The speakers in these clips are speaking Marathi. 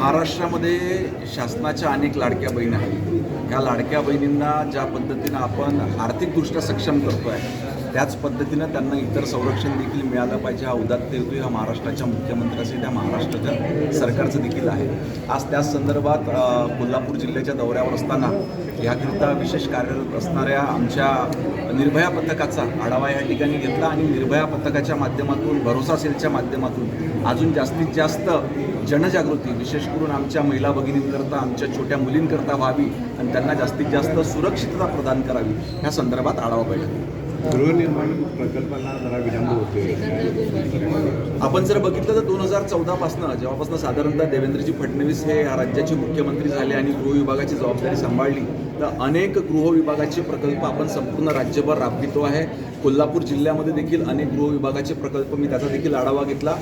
महाराष्ट्रामध्ये शासनाच्या अनेक लाडक्या बहिणी आहेत. ह्या लाडक्या बहिणींना ज्या पद्धतीनं आपण आर्थिकदृष्ट्या सक्षम करतो आहे त्याच पद्धतीनं त्यांना इतर संरक्षण देखील मिळालं पाहिजे. हा उदात्त हेतू हा महाराष्ट्राच्या मुख्यमंत्र्याचे त्या महाराष्ट्राच्या सरकारचं देखील आहे. आज त्याच संदर्भात कोल्हापूर जिल्ह्याच्या दौऱ्यावर असताना याकरिता विशेष कार्यरत असणाऱ्या आमच्या निर्भया पथकाचा आढावा या ठिकाणी घेतला आणि निर्भया पथकाच्या माध्यमातून भरोसा सेलच्या माध्यमातून अजून जास्तीत जास्त जनजागृती विशेष करून आमच्या महिला भगिनींकरता आमच्या छोट्या मुलींकरता व्हावी आणि त्यांना जास्तीत जास्त सुरक्षितता प्रदान करावी ह्या संदर्भात आढावा बैठक गृहनिर्माण प्रकल्पाला जरा विलंब होते आपण जर बघितलं तर दोन हजार चौदापासनं जेव्हापासून साधारणतः देवेंद्रजी फडणवीस हे या राज्याचे मुख्यमंत्री झाले आणि गृह विभागाची जबाबदारी सांभाळली तर अनेक गृह विभागाचे प्रकल्प आपण संपूर्ण राज्यभर राबवितो आहे. कोल्हापूर जिल्ह्यामध्ये देखील अनेक गृह विभागाचे प्रकल्प मी त्याचा देखील आढावा घेतला.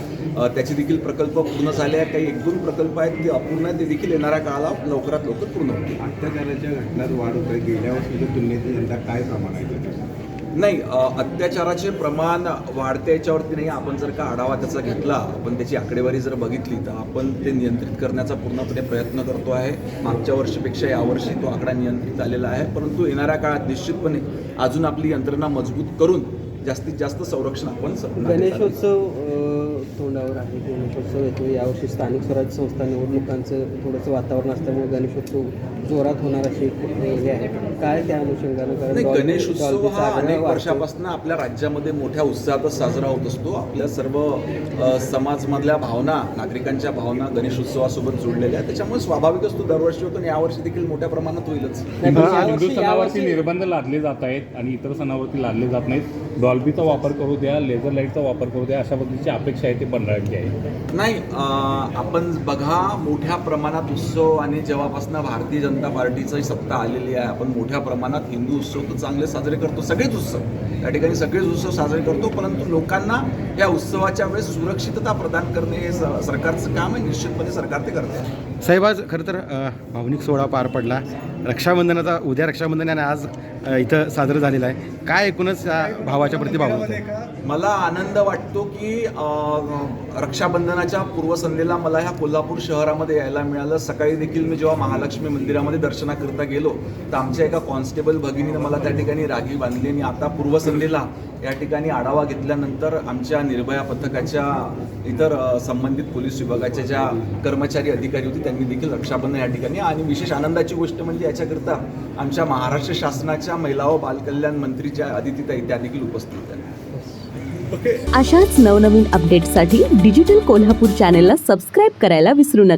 त्याचे देखील प्रकल्प पूर्ण झाले आहेत. काही एक दोन प्रकल्प आहेत ते अपूर्ण आहेत ते देखील येणाऱ्या काळाला लवकरात लवकर पूर्ण होतील. अत्याचाराच्या घटनात वाढ होत आहे गेल्या वर्षीच्या तुलनेत यंदा काय प्रमाण आहे? नाही अत्याचाराचे प्रमाण वाढते याच्यावरती नाही आपण जर का आढावा त्याचा घेतला आपण त्याची आकडेवारी जर बघितली तर आपण ते नियंत्रित करण्याचा पूर्णपणे प्रयत्न करतो आहे. मागच्या वर्षीपेक्षा यावर्षी तो आकडा नियंत्रित आलेला आहे. परंतु येणाऱ्या काळात निश्चितपणे अजून आपली यंत्रणा मजबूत करून जास्तीत जास्त संरक्षण आपण गणेशोत्सव तोंडावर आहे गणेशोत्सव येतो. यावर्षी स्थानिक स्वराज्य संस्था निवडणुकांचं थोडंसं वातावरण असल्यामुळे गणेशोत्सव जोरात होणार अशी हे आहे. काय त्या अनुषंगानं? कारण नाही डॉल्बी- गणेश उत्सव डॉल्बीचा हा अनेक. वर्षापासून आपल्या राज्यामध्ये मोठ्या उत्साहातच साजरा होत असतो. आपल्या सर्व समाजमधल्या भावना नागरिकांच्या भावना गणेश उत्सवासोबत जोडलेल्या आहेत. त्याच्यामुळे स्वाभाविक असतो दरवर्षी होतो आणि यावर्षी देखील मोठ्या प्रमाणात होईलच. हिंदू सणावरती निर्बंध लादले जात आहेत आणि इतर सणावरती लादले जात नाहीत. डॉल्बीचा वापर करू द्या लेझर लाईटचा वापर करू द्या अशा पद्धतीची अपेक्षा आहे ती बंडाळांची आहे नाही अं, आपण बघा मोठ्या प्रमाणात उत्सव आणि जेव्हापासून भारतीय जनता पार्टीची सत्ता आलेली आहे आपण मोठ्या प्रमाणात हिंदू उत्सव तर चांगले साजरे करतो सगळेच उत्सव. त्या ठिकाणी सगळेच उत्सव साजरे करतो परंतु लोकांना या उत्सवाच्या वेळेस सुरक्षितता प्रदान करणे हे स- सरकारचं काम आहे निश्चितपणे सरकार ते करते. आहे साहेब आज खरं तर अ, भावनिक सोहळा पार पडला. रक्षाबंधनाचा उद्या रक्षाबंधन आणि आज इथं साजरं झालेलं आहे. काय एकूणच भावाच्या प्रति भाव मला आनंद वाटतो की रक्षाबंधनाच्या पूर्वसंध्येला मला ह्या कोल्हापूर शहरामध्ये यायला मिळालं. सकाळी देखील मी जेव्हा महालक्ष्मी मंदिरामध्ये दर्शनाकरता गेलो तर आमच्या एका कॉन्स्टेबल भगिनीनं मला त्या ठिकाणी राखी बांधली आणि आता पूर्वसंध्येला या ठिकाणी आढावा घेतल्यानंतर आमच्या निर्भया पथकाच्या इतर संबंधित पोलीस विभागाच्या ज्या कर्मचारी अधिकारी होते त्यांनी देखील रक्षाबंधन या ठिकाणी आणि विशेष आनंदाची गोष्ट म्हणजे याच्याकरता आमच्या महाराष्ट्र शासनाच्या महिला व बालकल्याण मंत्री ज्या अदितीताई त्या देखील उपस्थित आहेत अशाच नवनवीन अपडेट्ससाठी डिजिटल कोल्हापूर चॅनेलला सबस्क्राईब करायला विसरू नका.